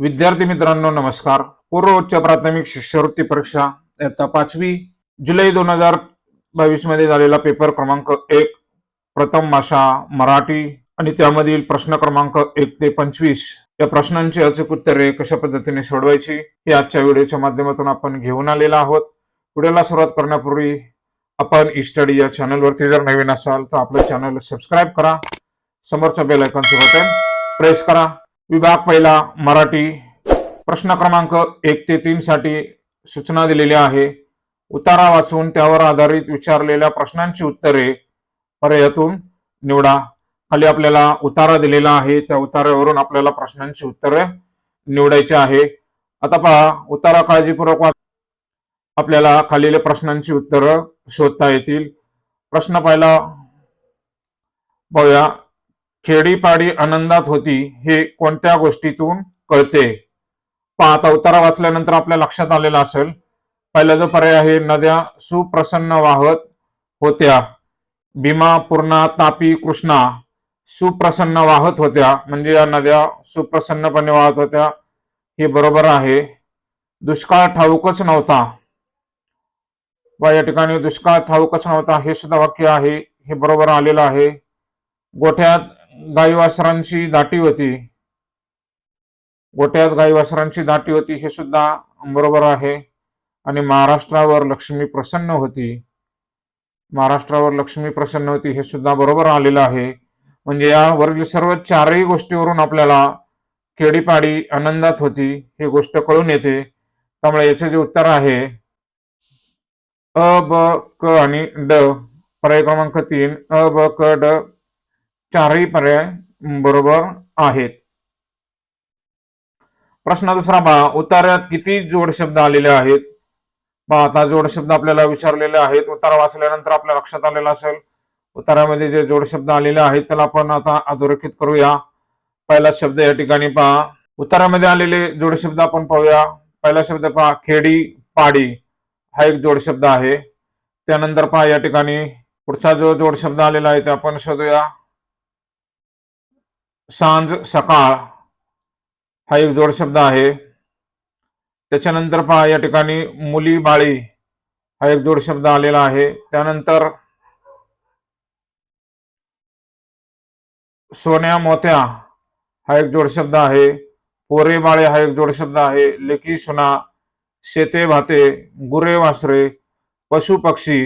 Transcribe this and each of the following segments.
विद्यार्थी मित्रांनो नमस्कार. पूर्व उच्च प्राथमिक शिष्यवृत्ती परीक्षा इयत्ता पाचवी जुलै दोन हजार बावीसमध्ये झालेला पेपर क्रमांक एक प्रथम भाषा मराठी आणि त्यामधील प्रश्न क्रमांक एक ते पंचवीस. या प्रश्नांची अचूक उत्तरे कशा पद्धतीने सोडवायची हे आजच्या व्हिडिओच्या माध्यमातून आपण घेऊन आलेलो आहोत. व्हिडिओला सुरुवात करण्यापूर्वी आपण ई स्टडी या चॅनलवरती जर नवीन असाल तर आपलं चॅनल सबस्क्राईब करा. समोरच्या बेल आयकॉनचं बटन प्रेस करा. विभाग पहिला मराठी. प्रश्न क्रमांक एक ते तीन साठी सूचना दिलेल्या आहे. उतारा वाचून त्यावर आधारित विचारलेल्या प्रश्नांची उत्तरे पर्यायातून निवडा. खाली आपल्याला उतारा दिलेला आहे. त्या उतार्यावरून आपल्याला प्रश्नांची उत्तरे निवडायची आहे. आता पहा उतारा काळजीपूर्वक वाच. आपल्याला खालील प्रश्नांची उत्तरं शोधता येतील. प्रश्न पहिला पाहूया. खेडीपाडी आनंदात होती हे कोणत्या गोष्टीतून कळते? पाहत अवतारा वाचल्यानंतर आपल्या लक्षात आलेलं असेल पहिला जो पर्याय आहे नद्या सुप्रसन्न वाहत होत्या. भीमा पूर्णा तापी कृष्णा सुप्रसन्न वाहत होत्या. म्हणजे या नद्या सुप्रसन्नपणे वाहत होत्या. हे बरोबर आहे. दुष्काळ ठाऊकच नव्हता. व या ठिकाणी दुष्काळ ठाऊकच नव्हता. हे सुद्धा वाक्य आहे. हे बरोबर आलेलं आहे. गोठ्यात गाई वासरांची दाटी होती. गोट्यात गाई वासरांची दाटी होती हे सुद्धा बरोबर आहे. आणि महाराष्ट्रावर लक्ष्मी प्रसन्न होती. महाराष्ट्रावर लक्ष्मी प्रसन्न होती हे सुद्धा बरोबर आलेलं आहे. म्हणजे यावरील सर्व चारही गोष्टीवरून आपल्याला खेडीपाडी आनंदात होती ही गोष्ट कळून येते. त्यामुळे याचे जे उत्तर आहे अ ब क आणि ड पर्याय क्रमांक तीन अ ब क ड चारही पर्याय बरोबर आहेत. प्रश्न दुसरा पहा उतार्यात किती जोड शब्द आलेले आहेत? पहा आता जोड शब्द आपल्याला विचारलेले आहेत. उतारा वाचल्यानंतर आपल्या लक्षात आलेला असेल. उतारामध्ये जे जोड शब्द आलेले आहेत त्याला आपण आता अधोरेखित करूया. पहिला शब्द या ठिकाणी पहा. उतारामध्ये आलेले जोड शब्द आपण पाहूया. पहिला शब्द पहा खेडी पाडी. हा एक जोड शब्द आहे. त्यानंतर पहा या ठिकाणी पुढचा जो जोड शब्द आलेला आहे ते आपण शोधूया. सांज सकाळ हा एक जोडशब्द आहे. त्याच्यानंतर पहा या ठिकाणी मुली बाळी हा एक जोडशब्द आलेला आहे. त्यानंतर सोन्या मोत्या हा एक जोडशब्द आहे. पोरे बाळे हा एक जोडशब्द आहे. लेकी सुना शेते भाते गुरे वासरे पशु पक्षी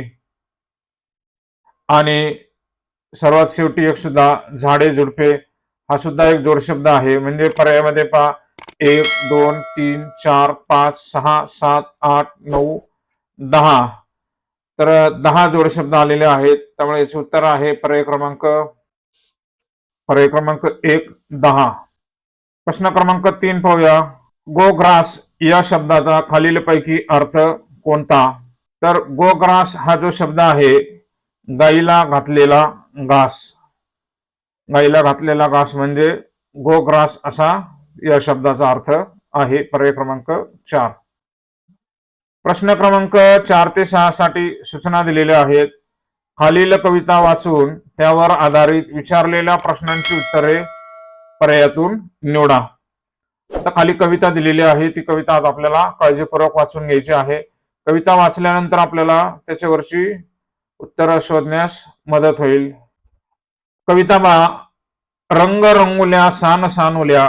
आणि सर्वात शेवटी एक सुद्धा झाडे झुडपे हा सुद्धा एक जोडशब्द आहे. म्हणजे पर्यायामध्ये पहा. एक दोन तीन चार पाच सहा सात आठ नऊ दहा. तर दहा जोडशब्द आलेले आहेत. त्यामुळे याचे उत्तर आहे पर्याय क्रमांक पर्याय क्रमांक एक दहा. प्रश्न क्रमांक तीन पाहूया. गोग्रास या शब्दाचा खालीलपैकी अर्थ कोणता? तर गोग्रास हा जो शब्द आहे गाईला घातलेला घास. गाईला घातलेला घास म्हणजे गोग्रास असा या शब्दाचा अर्थ आहे. पर्याय क्रमांक चार. प्रश्न क्रमांक चार ते सहा साठी सूचना दिलेल्या आहेत. खालील कविता वाचून त्यावर आधारित विचारलेल्या प्रश्नांची उत्तरे पर्यायातून निवडा. आता खाली कविता दिलेली आहे. ती कविता आज आपल्याला काळजीपूर्वक वाचून घ्यायची आहे. कविता वाचल्यानंतर आपल्याला त्याच्यावरची उत्तरं शोधण्यास मदत होईल. कविताबा रंग रंगुल्या सान सानुल्या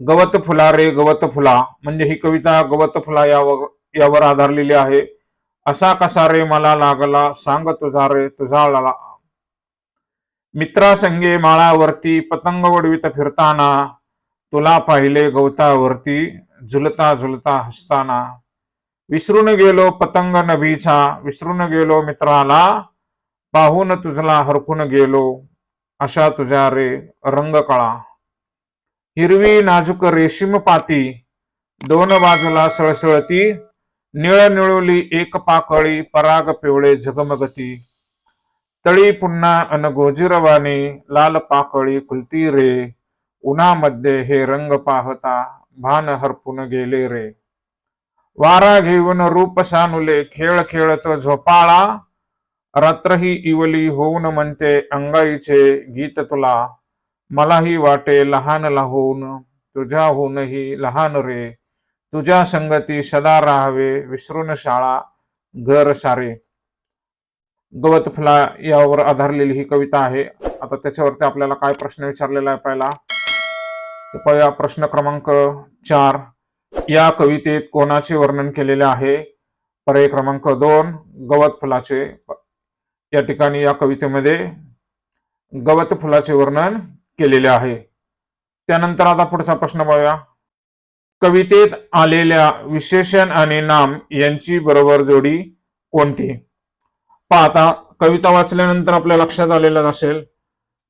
गवत फुला रे गवत फुला. म्हणजे ही कविता गवत फुला यावर यावर आधारलेली आहे. असा कसा रे मला लागला सांग तुझा रे तुझा लाला मित्रासंगे माळावरती पतंग वडवीत फिरताना तुला पाहिले गवतावरती झुलता झुलता हसताना. विसरून गेलो पतंग नभीचा विसरून गेलो मित्राला पाहून तुझला हरकून गेलो. अशा तुझ्या रे रंग कळा हिरवी नाजूक रेशीम पाती दोन बाजूला सळसळती निळ निळवली एक पाकळी पराग पिवळे झगमगती. तळी पुन्हा अन गोजीरवानी लाल पाकळी खुलती रे. उन्हामध्ये हे रंग पाहता भान हरपून गेले रे. वारा घेऊन रूप सानुले खेळ खेळत झोपाळा. रात्रही इवली होऊन म्हणते अंगाईचे गीत तुला मलाही वाटे लहान लाहून तुझ्याहूनही लहान रे. तुझ्या संगती सदा राहावे विसरून शाळा घर सारे. गवत फुला यावर आधारलेली ही कविता आहे. आता त्याच्यावरती आपल्याला काय प्रश्न विचारलेला आहे पहिला पहिला प्रश्न क्रमांक चार. या कवितेत कोणाचे वर्णन केलेले आहे? पर्याय क्रमांक दोन गवत फुलाचे. या ठिकाणी या कवितेमध्ये गवत फुलाचे वर्णन केलेले आहे. त्यानंतर आता पुढचा प्रश्न पाहूया कवितेत आलेल्या विशेषण आणि नाम यांची बरोबर जोडी कोणती? पाहता आता कविता वाचल्यानंतर आपल्या लक्षात आलेलं असेल.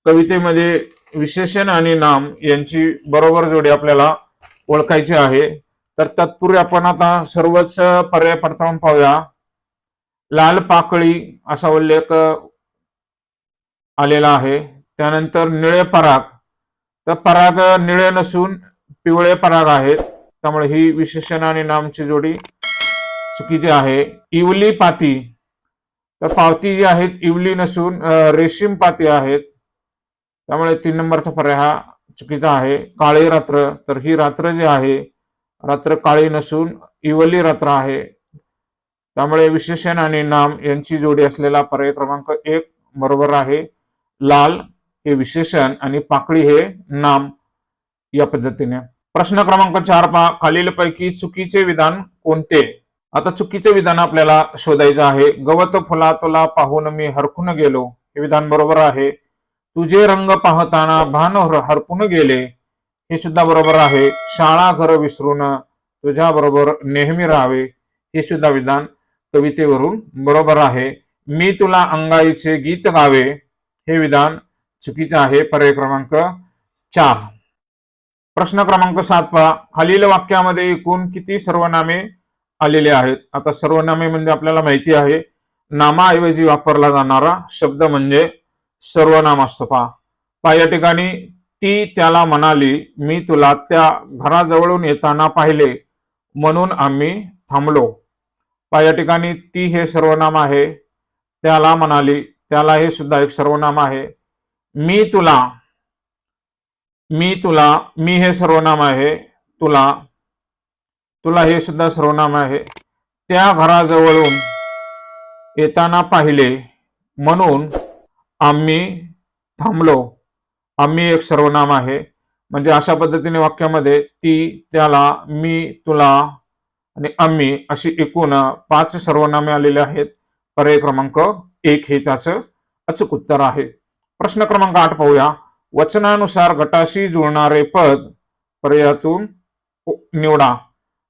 कवितेमध्ये विशेषण आणि नाम यांची बरोबर जोडी आपल्याला ओळखायची आहे. तर तत्पूर्वी आपण आता सर्वच पर्याय पडताळून पाहूया. लाल पाकळी असा उल्लेख आलेला आहे. त्यानंतर निळे पराग. तर पराग निळे नसून पिवळे पराग आहेत. त्यामुळे ही विशेषण आणि नामची जोडी चुकीची आहे. इवली पाती. तर पावती जी आहेत इवली नसून रेशीम पाती आहेत. त्यामुळे तीन नंबरचा पर्याय हा चुकीचा आहे. काळी रात्र. तर ही रात्र जी आहे रात्र काळी नसून इवली रात्र आहे. त्यामुळे विशेषण आणि नाम यांची जोडी असलेला पर्याय क्रमांक एक बरोबर आहे. लाल हे विशेषण आणि पाकळी हे नाम या पद्धतीने. प्रश्न क्रमांक चार पहा. खालीलपैकी चुकीचे विधान कोणते? आता चुकीचे विधान आपल्याला शोधायचं आहे. गवत फुला तुला पाहून मी हरकून गेलो. हे विधान बरोबर आहे. तुझे रंग पाहताना भान हरपून गेले. हे सुद्धा बरोबर आहे. शाळा घर विसरून तुझ्या बरोबर नेहमी राहावे. हे सुद्धा विधान कवितेवरून बरोबर आहे. मी तुला अंगाईचे गीत गावे हे विधान चुकीचे आहे. पर्याय क्रमांक चार. प्रश्न क्रमांक सात पहा. खालील वाक्यामध्ये एकूण किती सर्वनामे आलेले आहेत? आता सर्वनामे म्हणजे आपल्याला माहिती आहे. नामाऐवजी वापरला जाणारा शब्द म्हणजे सर्वनाम असतो पहा. पहा या ठिकाणी ती त्याला म्हणाली मी तुला त्या घराजवळून येताना पाहिले म्हणून आम्ही थांबलो. पहा या ठिकाणी ती हे सर्वनाम आहे. त्याला म्हणाली त्याला हे सुद्धा एक सर्वनाम आहे. मी तुला मी तुला मी हे सर्वनाम आहे. तुला तुला हे सुद्धा सर्वनाम आहे. त्या घराजवळून येताना पाहिले म्हणून आम्ही थांबलो. आम्ही एक सर्वनाम आहे. म्हणजे अशा पद्धतीने वाक्यामध्ये ती त्याला मी तुला आणि आम्ही अशी एकूण पाच सर्वनामे आलेले आहेत. पर्याय क्रमांक एक हे त्याचं अचूक उत्तर आहे. प्रश्न क्रमांक आठ पाहूया. वचनानुसार गटाशी जुळणारे पद पर्यायातून निवडा.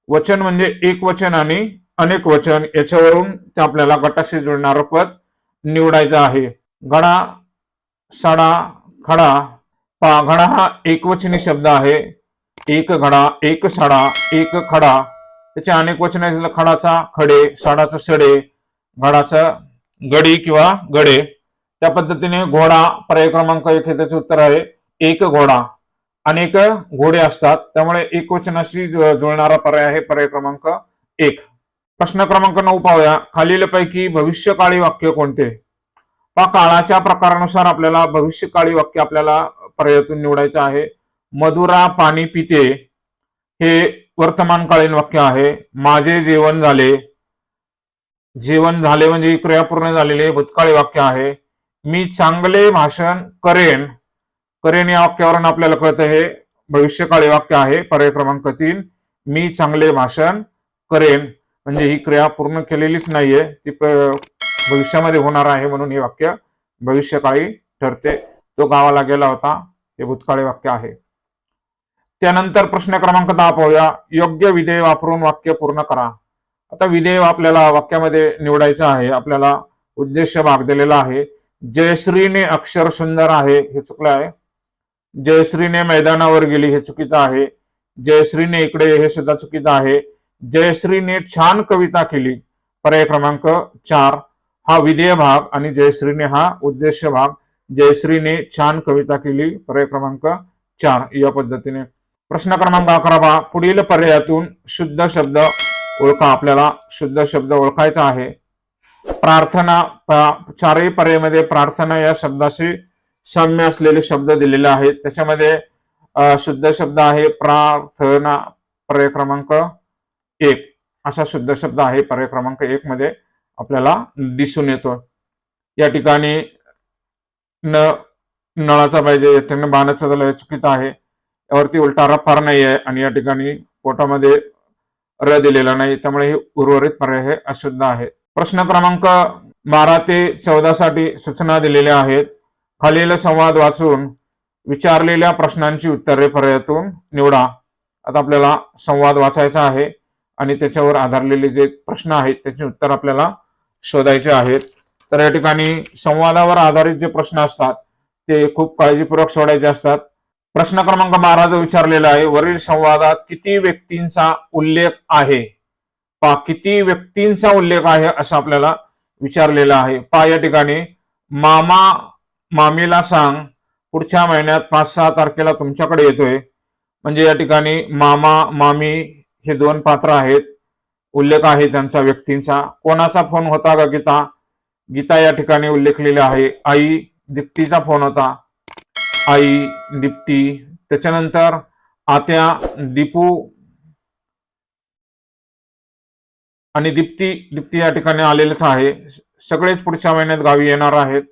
वचन म्हणजे एक वचन आणि अनेक वचन याच्यावरून ते आपल्याला गटाशी जुळणारं पद निवडायचं आहे. घडा सडा खडा. पा घडा हा एकवचनी शब्द आहे. एक घडा एक सडा एक खडा. त्याचे अनेक वचन आहेत. खडाचा खडे सडाचा सडे घडाचा गडी किंवा गडे. त्या पद्धतीने घोडा पर्याय क्रमांक एक हे त्याचे उत्तर आहे. एक घोडा अनेक घोडे असतात. त्यामुळे एक वचनाशी जुळणारा पर्याय आहे पर्याय क्रमांक एक. प्रश्न क्रमांक नऊ पाहूया. खालीलपैकी भविष्यकाळी वाक्य कोणते? पा काळाच्या प्रकारानुसार आपल्याला भविष्यकाळी वाक्य आपल्याला पर्यायातून निवडायचं आहे. मधुरा पाणी पिते हे वर्तमानकालीन वाक्य आहे माझे जेवण झाले. जेवण झाले म्हणजे ही झालेले भूतकाळी वाक्य आहे. मी चांगले भाषण करेन. करेन या वाक्यावरून आपल्याला कळतं हे भविष्यकाळी वाक्य आहे पर्याय क्रमांक तीन. मी चांगले भाषण करेन. म्हणजे ही क्रिया पूर्ण केलेलीच नाहीये ती भविष्यामध्ये होणार आहे म्हणून हे वाक्य भविष्यकाळी ठरते. तो गावाला गेला होता हे भूतकाळी वाक्य आहे. त्यानंतर प्रश्न क्रमांक दहा पाहूया. योग्य विधेय वापरून वाक्य पूर्ण करा. आता विधेय आपल्याला वाक्यामध्ये निवडायचं आहे. आपल्याला उद्देश भाग दिलेला आहे. जयश्रीने अक्षर सुंदर आहे हे चुकलं आहे. जयश्रीने मैदानावर गेली हे चुकीचं आहे. जयश्रीने इकडे हे सुद्धा चुकीचं आहे. जयश्रीने छान कविता केली. पर्याय क्रमांक चार. हा विधेय भाग आणि जयश्रीने हा उद्देश भाग. जयश्रीने छान कविता केली. पर्याय क्रमांक चार. या पद्धतीने. प्रश्न क्रमांक अकरा पहा. पुढील पर्यायातून शुद्ध शब्द ओळखा. आपल्याला शुद्ध शब्द ओळखायचा आहे. प्रार्थना प- चारही पर्यायमध्ये प्रार्थना या शब्दाशी साम्य असलेले शब्द दिलेले आहेत. त्याच्यामध्ये शुद्ध शब्द आहे प्रार्थना पर्याय क्रमांक एक. असा शुद्ध शब्द आहे पर्याय क्रमांक एक मध्ये आपल्याला दिसून येतो. या ठिकाणी न नळाचा पाहिजे याच्याने बाणाचा झाला चुकीचं आहे. यावरती उलटा र फार नाही आहे आणि या ठिकाणी पोटामध्ये र दिलेला नाही. त्यामुळे हे उर्वरित पर्याय हे अशुद्ध आहे. प्रश्न क्रमांक बारा ते चौदा साठी सूचना दिलेल्या आहेत. खालील संवाद वाचून विचारलेल्या प्रश्नांची उत्तरे पर्यायातून निवडा. आता आपल्याला संवाद वाचायचा आहे आणि त्याच्यावर आधारलेले जे प्रश्न आहेत त्याची उत्तर आपल्याला शोधायचे आहेत. तर या ठिकाणी संवादावर आधारित जे प्रश्न असतात ते खूप काळजीपूर्वक सोडायचे असतात. प्रश्न क्रमांक बारा जो विचारलेला आहे वरील संवादात किती व्यक्तींचा उल्लेख आहे? पा किती व्यक्तींचा उल्लेख आहे असं आपल्याला विचारलेला आहे. पा या ठिकाणी मामा मामीला सांग पुढच्या महिन्यात पाच सहा तारखेला तुमच्याकडे येतोय. म्हणजे या ठिकाणी मामा मामी हे दोन पात्र आहेत. उल्लेख आहे त्यांचा व्यक्तींचा. कोणाचा फोन होता का गीता? गीता या ठिकाणी उल्लेखलेला आहे. आई दिप्तीचा फोन होता. आई दीप्ती त्याच्यानंतर आत्या दीपू आणि दीप्ती दीप्ती या ठिकाणी आलेलेच आहे. सगळेच पुढच्या महिन्यात गावी येणार आहेत.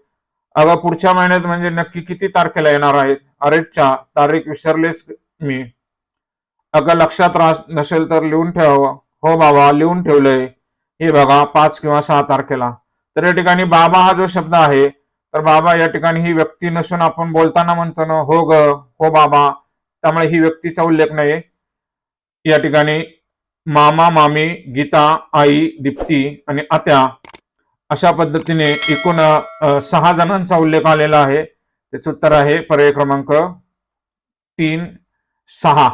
अगं पुढच्या महिन्यात म्हणजे नक्की किती तारखेला येणार आहेत? अरेच्या तारीख विसरलेच मी. अगं लक्षात राहत नसेल तर लिहून ठेवावं. हो बाबा लिहून ठेवलंय. हे बघा पाच किंवा सहा तारखेला. तर या ठिकाणी बाबा हा जो शब्द आहे तर बाबा या ठिकाणी ही व्यक्ती नसून आपण बोलताना म्हणतो ना हो ग हो बाबा. त्यामुळे ही व्यक्तीचा उल्लेख नाही या ठिकाणी मामा मामी गीता आई दीप्ती आणि आत्या अशा पद्धतीने एकूण सहा जणांचा उल्लेख आलेला आहे. त्याचं उत्तर आहे पर्याय क्रमांक तीन सहा.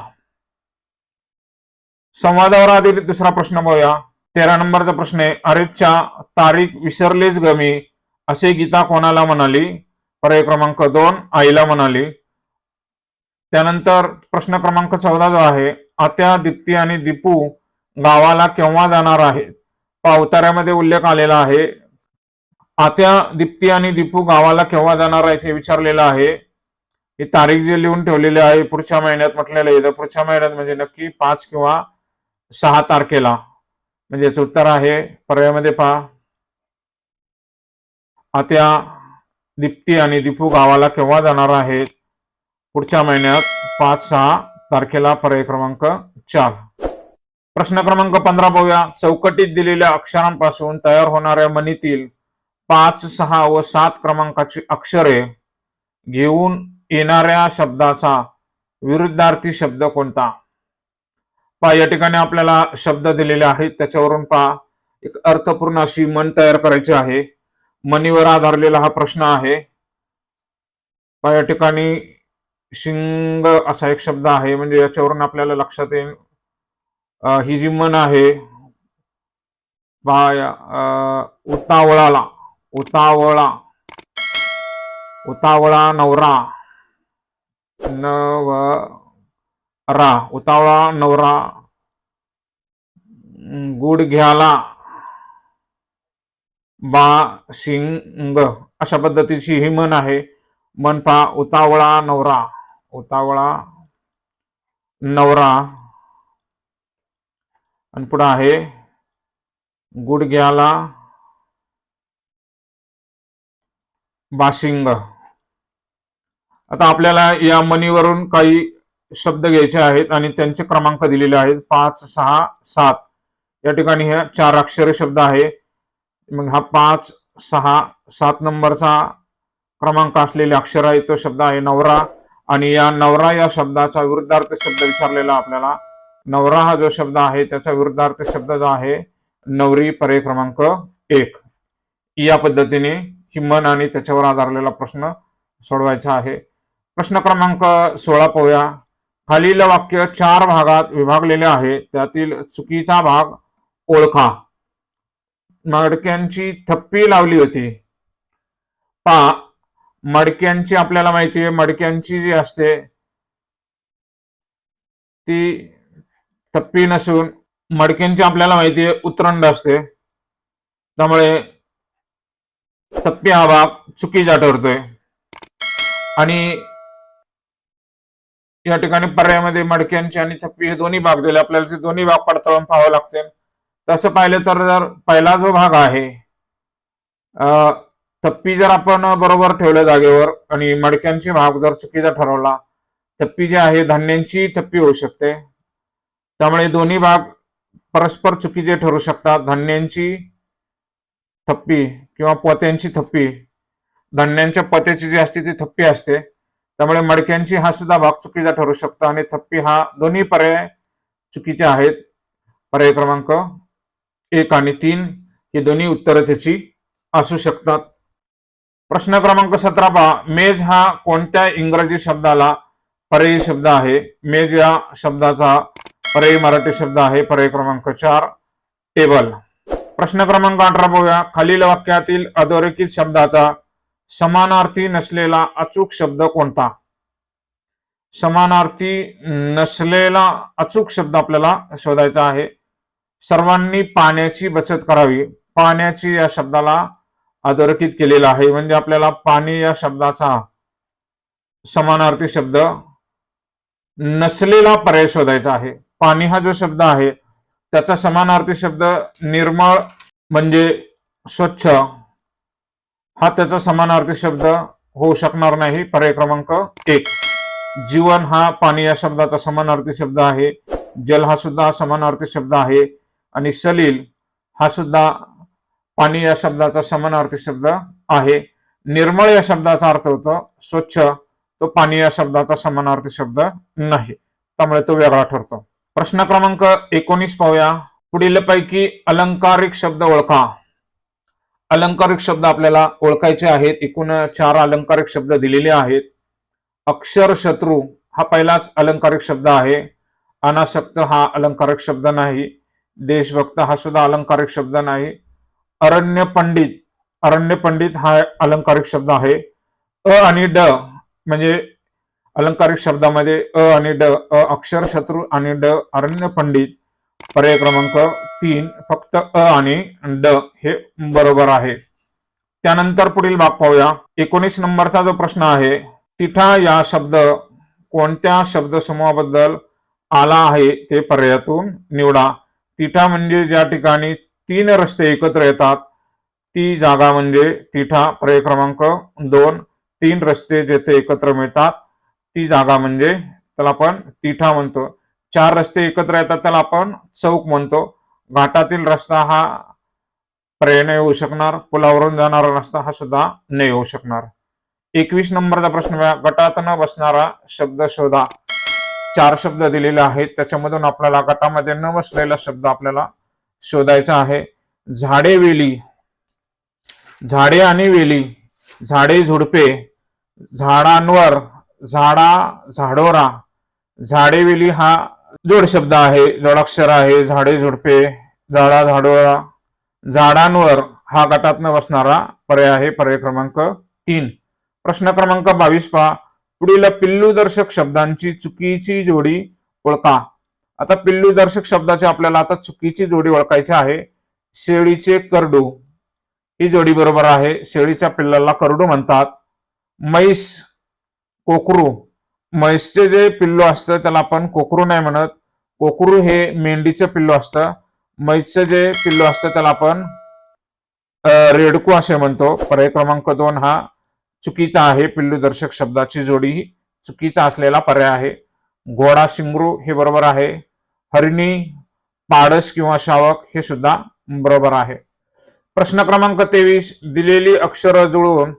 संवादावर आधारित दुसरा प्रश्न बघूया. तेरा नंबरचा प्रश्न आहे. अरेच्या तारीख विसरलेच गमी असे गीता कोणाला म्हणाली? पर्याय क्रमांक दोन आईला म्हणाली. त्यानंतर प्रश्न क्रमांक चौदा जो आहे आत्या दीप्ती आणि दीपू गावाला केव्हा जाणार आहेत? पावताऱ्यामध्ये उल्लेख आलेला आहे. आत्या दीप्ती आणि दीपू गावाला केव्हा जाणार आहेत हे विचारलेलं आहे. ही तारीख जी लिहून ठेवलेली आहे पुढच्या महिन्यात म्हटलेलं आहे. तर पुढच्या महिन्यात म्हणजे नक्की पाच किंवा सहा तारखेला. म्हणजे याचं उत्तर आहे. पर्यायामध्ये पहा. आत्या दीप्ती आणि दीपू गावाला केव्हा जाणार आहेत? पुढच्या महिन्यात पाच सहा तारखेला पर्याय क्रमांक चार. प्रश्न क्रमांक पंधरा पाहूया चौकटीत दिलेल्या अक्षरांपासून तयार होणाऱ्या मनीतील पाच सहा व सात क्रमांकाची अक्षरे घेऊन येणाऱ्या शब्दाचा विरुद्धार्थी शब्द कोणता? पहा या ठिकाणी आपल्याला शब्द दिलेले आहेत. त्याच्यावरून पहा. एक अर्थपूर्ण अशी मन तयार करायची आहे. मनीवर आधारलेला हा प्रश्न आहे. या ठिकाणी शिंग असा एक शब्द आहे म्हणजे याच्यावरून आपल्याला लक्षात येईल. ही जी मन आहे पहा उतावळाला उतावळा उतावळा नवरा नवरा उतावळा नवरा गुड घ्याला बा शिंग अशा पद्धतीची ही मन आहे. मन पा उतावळा नवरा उतावळा नवरा. आणि पुढं आहे गुडघ्याला बाशिंग आता आपल्याला या मनीवरून काही शब्द घ्यायचे आहेत आणि त्यांचे क्रमांक दिलेले आहेत. पाच सहा सात. या ठिकाणी हे चार अक्षर शब्द आहे. मग हा पाच सहा सात नंबरचा क्रमांक असलेले अक्षर आहे तो शब्द आहे नवरा. आणि या नवरा या शब्दाचा विरुद्धार्थ शब्द विचारलेला आपल्याला नवरा हा जो शब्द आहे त्याचा विरुद्धार्थ शब्द जो आहे नवरी पर्याय क्रमांक एक. या पद्धतीने ही मन आणि त्याच्यावर आधारलेला प्रश्न सोडवायचा आहे. प्रश्न क्रमांक सोळा पाहूया. खालील वाक्य चार भागात विभागलेले आहे. त्यातील चुकीचा भाग ओळखा. मडक्यांची थप्पी लावली होती. पा मडक्यांची आपल्याला माहिती आहे मडक्यांची जी असते ती थप्पी नसून मडक्यांची आपल्याला माहिती आहे उतरंड असते. त्यामुळे थप्पी हा भाग चुकीचा ठरतोय. आणि या ठिकाणी पर्यायामध्ये मडक्यांची आणि थप्पी हे दोन्ही भाग दिले आपल्याला ते दोन्ही भाग पडताळून पाहावे लागतील तसं पाहिलं तर जर पहिला जो भाग आहे थप्पी जर आपण बरोबर ठेवल्या जागेवर आणि मडक्यांचे भाग जर चुकीचा ठरवला थप्पी जी आहे धान्यांची थप्पी होऊ शकते. त्यामुळे दोन्ही भाग परस्पर चुकीचे ठरू शकतात. धान्यांची थप्पी किंवा पोत्यांची थप्पी धान्यांच्या पोत्याची जी असते ती थप्पी असते. त्यामुळे मडक्यांची हा सुद्धा भाग चुकीचा ठरू शकतो आणि थप्पी हा दोन्ही पर्याय चुकीचे आहेत. पर्याय क्रमांक एक आणि तीन ही दोन्ही उत्तरं त्याची असू शकतात. प्रश्न क्रमांक सतरा पहा. मेज हा कोणत्या इंग्रजी शब्दाला पर्यायी शब्द आहे? मेज या शब्दाचा पर्यायी मराठी शब्द आहे. पर्याय क्रमांक चार टेबल. प्रश्न क्रमांक अठरा बघूया. खालील वाक्यातील अधोरेखित शब्दाचा समानार्थी नसलेला अचूक शब्द कोणता? समानार्थी नसलेला अचूक शब्द आपल्याला शोधायचा आहे. सर्वांनी पाण्याची बचत करावी. पाण्याची या शब्दाला अधोरेखित केलेला आहे. म्हणजे आपल्याला पाणी या शब्दाचा समानार्थी शब्द नसलेला पर्याय शोधायचा आहे. पाणी हा जो शब्द आहे त्याचा समानार्थी शब्द निर्मळ म्हणजे स्वच्छ हा त्याचा समानार्थी शब्द होऊ शकणार नाही. पर्याय क्रमांक एक. जीवन हा पाणी या शब्दाचा समानार्थी शब्द आहे. जल हा सुद्धा समानार्थी शब्द आहे. आणि सलील हा सुद्धा पाणी या शब्दाचा समानार्थी शब्द आहे. निर्मळ या शब्दाचा अर्थ होतो स्वच्छ. तो पाणी या शब्दाचा समानार्थी शब्द नाही. त्यामुळे तो वेगळा ठरतो. प्रश्न क्रमांक एकोणीस पाहूया. पुढील पैकी अलंकारिक शब्द ओळखा. अलंकारिक शब्द आपल्याला ओळखायचे आहेत. एकूण चार अलंकारिक शब्द दिलेले आहेत. अक्षर शत्रू हा पहिलाच अलंकारिक शब्द आहे. अनासक्त हा अलंकारिक शब्द नाही. देशभक्त हा सुद्धा अलंकारिक शब्द नाही. अरण्य पंडित अरण्य पंडित हा अलंकारिक शब्द आहे. अ आणि ड म्हणजे अलंकारिक शब्दामध्ये अ आणि ड अ अक्षर शत्रू आणि ड अरण्य पंडित पर्याय क्रमांक तीन फक्त अ आणि ड हे बरोबर आहे. त्यानंतर पुढील भाग पाहूया. एकोणीस नंबरचा जो प्रश्न आहे तिठा या शब्द कोणत्या शब्दसमूहाबद्दल आला आहे ते पर्यायातून निवडा. तिठा म्हणजे ज्या ठिकाणी तीन रस्ते एकत्र येतात ती जागा म्हणजे तिठा पर्याय क्रमांक दोन तीन रस्ते जेथे एकत्र मिळतात ती जागा म्हणजे त्याला आपण तिठा म्हणतो. चार रस्ते एकत्र येतात त्याला आपण चौक म्हणतो. घाटातील रस्ता हा पर्याय नाही होऊ शकणार पुलावरून जाणारा रस्ता हा सुद्धा नाही होऊ शकणार. एकवीस नंबरचा प्रश्न गटात न बसणारा शब्द शोधा. चार शब्द दिलेले आहेत. त्याच्यामधून आपल्याला गटामध्ये न बसलेला शब्द आपल्याला शोधायचा आहे. झाडे वेली झाडे आणि वेली झाडे झुडपे झाडांवर झाडा झाडोरा झाडे वेली हा जोड शब्द आहे जोडाक्षर आहे. झाडे झुडपे झाडा झाडोरा झाडांवर हा गटात न बसणारा पर्याय आहे. पर्याय क्रमांक तीन. प्रश्न क्रमांक बावीस पहा. पुढील पिल्लूदर्शक शब्दांची चुकीची जोडी ओळखा. आता पिल्लूदर्शक शब्दाची आपल्याला आता चुकीची जोडी ओळखायची आहे. शेळीचे करडू. ही जोडी बरोबर आहे. शेळीच्या पिल्लाला करडू म्हणतात. म्हैस कोकरू. म्हैसचे जे पिल्लू असतं त्याला आपण कोकरू नाही म्हणत. कोकरू हे मेंढीचं पिल्लू असतं. म्हैसचं जे पिल्लू असतं त्याला आपण रेडकू असे म्हणतो. पर्याय क्रमांक दोन हा चुकीचा आहे पिल्लू दर्शक शब्दाची जोडी. ही चुकीचा असलेला पर्याय आहे. घोडा शिंगरू हे बरोबर आहे. हरिणी पाडस किंवा शावक हे सुद्धा बरोबर आहे. प्रश्न क्रमांक तेवीस दिलेली अक्षरं जुळवून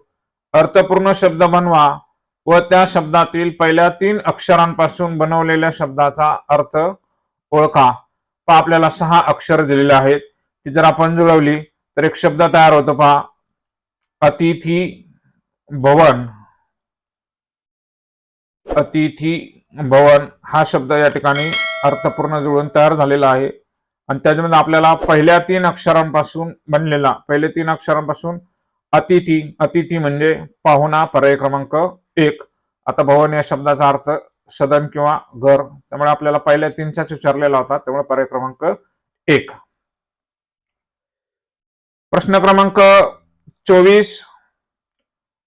अर्थपूर्ण शब्द बनवा व त्या शब्दातील पहिल्या तीन अक्षरांपासून बनवलेल्या शब्दाचा अर्थ ओळखा. पहा आपल्याला सहा अक्षर दिलेले आहेत. ती जर आपण जुळवली तर एक शब्द तयार होतो पहा. अतिथी भवन. अतिथी भवन हा शब्द या ठिकाणी अर्थपूर्ण जुळून तयार झालेला आहे. आणि त्याच्यामध्ये आपल्याला पहिल्या तीन अक्षरांपासून बनलेला पहिले तीन अक्षरांपासून अतिथी अतिथी म्हणजे पाहुणा पर्याय क्रमांक एक. आता भवन या शब्दाचा अर्थ सदन किंवा घर त्यामुळे आपल्याला पहिल्या तीनच्याच विचारलेला होता त्यामुळे पर्याय क्रमांक एक. प्रश्न क्रमांक चोवीस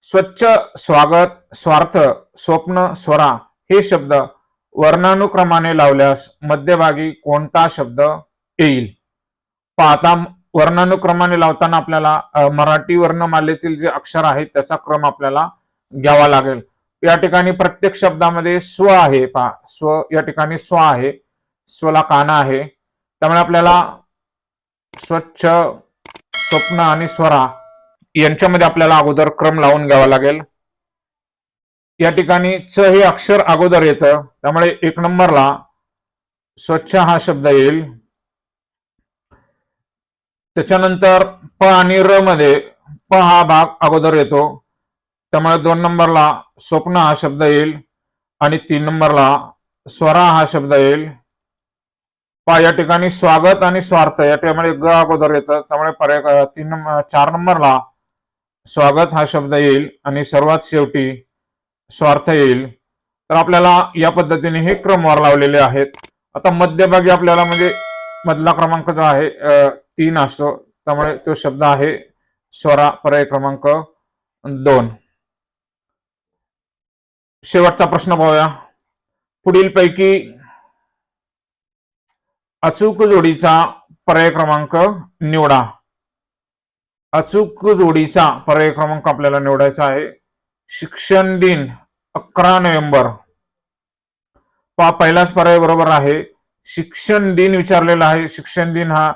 स्वच्छ स्वागत स्वार्थ स्वप्न स्वरा हे शब्द वर्णानुक्रमाने लावल्यास मध्यभागी कोणता शब्द येईल? पाहता वर्णानुक्रमाने लावताना आपल्याला मराठी वर्णमालेतील जे अक्षर आहेत त्याचा क्रम आपल्याला घ्यावा लागेल. या ठिकाणी प्रत्येक शब्दामध्ये स्व आहे पहा. स्व या ठिकाणी स्व आहे स्वला काना आहे. त्यामुळे आपल्याला स्वच्छ स्वप्न आणि स्वरा यांच्यामध्ये आपल्याला अगोदर क्रम लावून घ्यावा लागेल. या ठिकाणी च हे अक्षर अगोदर येतं. त्यामुळे एक नंबरला स्वच्छ हा शब्द येईल. त्याच्यानंतर प आणि र मध्ये प हा भाग अगोदर येतो. त्यामुळे दोन नंबरला स्वप्न हा शब्द येईल आणि तीन नंबरला स्वरा हा शब्द येईल. पा या ठिकाणी स्वागत आणि स्वार्थ या ठिकाणी ग अगोदर येतं. त्यामुळे पर्याय तीन नंबर चार नंबरला स्वागत हा शब्द येईल आणि सर्वात शेवटी स्वार्थ येईल. तर आपल्याला या पद्धतीने हे क्रमवार लावलेले आहेत. आता मध्यभागी आपल्याला म्हणजे मधला क्रमांक जो आहे तीन असतो. त्यामुळे तो शब्द आहे स्वरा पर्याय क्रमांक दोन. शेवटचा प्रश्न पाहूया. पुढील पैकी अचूक जोडीचा पर्याय क्रमांक निवडा. अचूक जोडीचा पर्याय क्रमांक आपल्याला निवडायचा आहे. शिक्षण दिन अकरा नोव्हेंबर. पा पहिलाच पर्याय बरोबर आहे. शिक्षण दिन विचारलेला आहे. शिक्षण दिन हा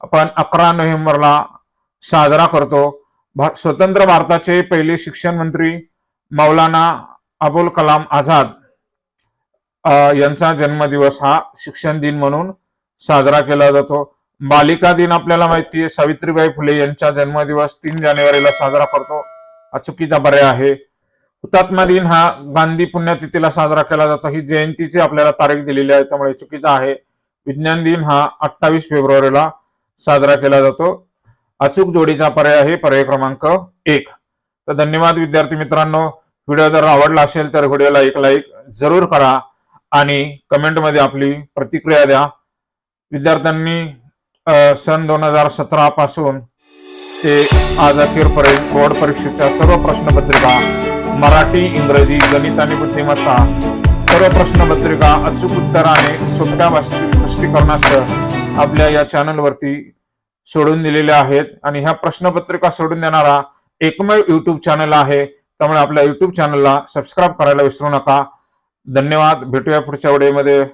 आपण अकरा नोव्हेंबरला साजरा करतो. भा- स्वतंत्र भारताचे पहिले शिक्षण मंत्री मौलाना अबुल कलाम आझाद यांचा जन्मदिवस हा शिक्षण दिन म्हणून साजरा केला जातो. बालिका दिन आपल्याला माहिती आहे. सावित्रीबाई फुले यांचा जन्मदिवस तीन जानेवारीला साजरा करतो. अचुकीचा पर्याय आहे. हुतात्मा दिन हा गांधी पुण्यतिथीला साजरा केला जातो. ही जयंतीची आपल्याला तारीख दिलेली आहे. त्यामुळे चुकीचा आहे. विज्ञान दिन हा अठ्ठावीस फेब्रुवारीला साजरा केला जातो. अचूक जोडीचा पर्याय आहे. पर्याय क्रमांक एक. तर धन्यवाद विद्यार्थी मित्रांनो. व्हिडिओ जर आवडला असेल तर व्हिडिओला एक लाईक जरूर करा आणि कमेंटमध्ये आपली प्रतिक्रिया द्या. विद्यार्थ्यांनी सन दोन हजार सतरा पासून ते आज अखेरपर्यंत बोर्ड परीक्षेच्या सर्व प्रश्नपत्रिका मराठी इंग्रजी गणित आणि बुद्धिमत्ता सर्व प्रश्नपत्रिका अचूक उत्तराने सोप्या भाषेत स्पष्टीकरणासह आपल्या या चॅनलवरती सोडून दिलेल्या आहेत. आणि ह्या प्रश्नपत्रिका सोडून देणारा एकमेव युट्यूब चॅनल आहे. त्यामुळे आपल्या युट्यूब चॅनलला सबस्क्राईब करायला विसरू नका. धन्यवाद. भेटूया पुढच्या व्हिडिओमध्ये